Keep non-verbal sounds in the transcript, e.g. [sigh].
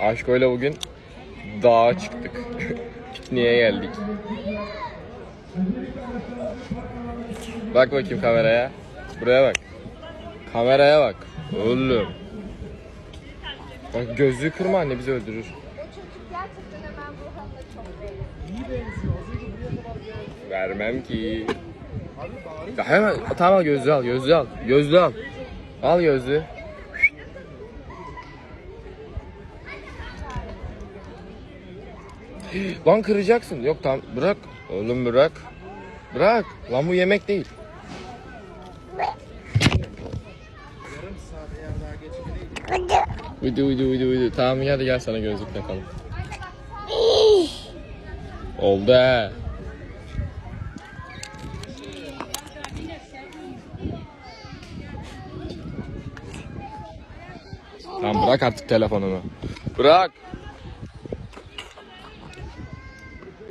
Aşko'yla bugün dağa çıktık. [laughs] Pikniğe geldik. Bak bakayım kameraya. Buraya bak. Kameraya bak. Oğlum. Bak gözlüğü kırma anne bizi öldürür. Vermem ki. Ya hemen tamam gözlüğü al gözlüğü al. Gözlüğü al. Al gözlüğü. [gasps] Lan kıracaksın. Yok tamam bırak. Oğlum bırak. Bırak. Lan bu yemek değil. Uydu uydu uydu uydu. Tamam iyi, hadi gel sana gözlük takalım. [gasps] Oldu he. Tamam bırak artık telefonunu. Bırak.